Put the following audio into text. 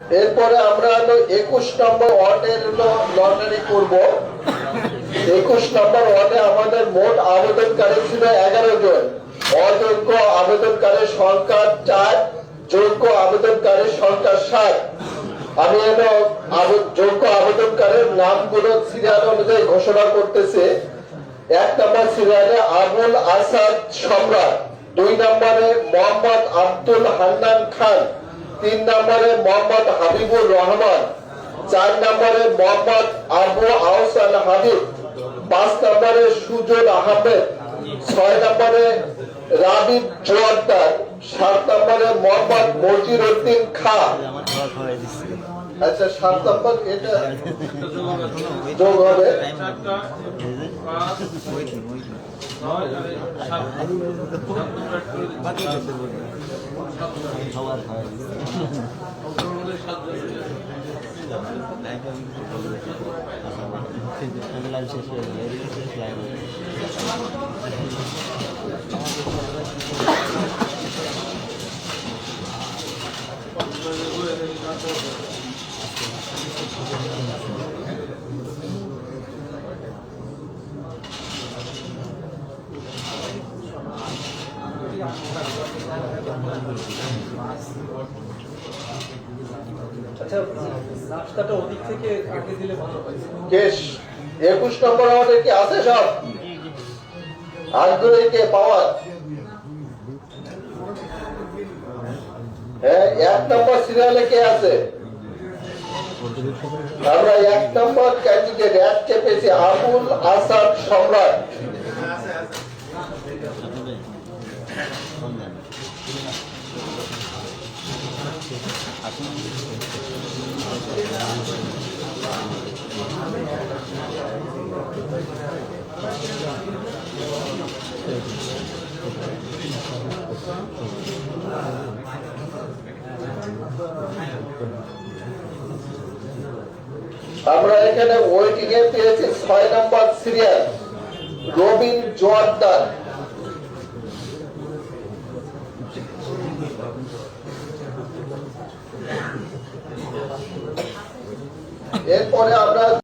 এরপরে আমরা হলো একুশ নম্বর ওয়ার্ডের লটারি করব। একুশ নম্বর ওয়ার্ডে আমাদের মোট আবেদনকারী ছিল এগারো জন। অযোগ্য আবেদনকারীর সংখ্যা চার, যোগ্য আবেদনকারীর সংখ্যা সাত। আমি হলো যোগ্য আবেদনকারীর নামগুলো সিরিয়াল অনুযায়ী ঘোষণা করতেছে। এক নম্বর সিরিয়ালে আবুল আসাদ সম্রাট, দুই নম্বরে মোহাম্মদ আব্দুল হান্নান খান তিন নম্বরে মোহাম্মদ হাবিবুর রহমান, চার নম্বরে মোহাম্মদ আবু আহসান হাবিব, পাঁচ নম্বরে সুজন আহমেদ, ছয় নম্বরে রাবিব জোয়ারদার সাত নম্বরে মোহাম্মদ মজির উদ্দিন খা। আচ্ছা সাত নম্বর এটা যোগ হবে। চারটা পাঁচ একুশ নম্বর আমাদের কি আছে সব? আগ্রহী কে পাওয়ার? হ্যাঁ এক নম্বর সিরিয়ালে কে আছে? আমরা এক নম্বর ক্যান্ডিডেট এক চেপেছি আবুল আসাদ সম্রাট। আমরা এখানে ওয়েটিং এ পেয়েছি ছয় নম্বর সিরিয়াল রবিন জোয়ারদার এরপরে আমরা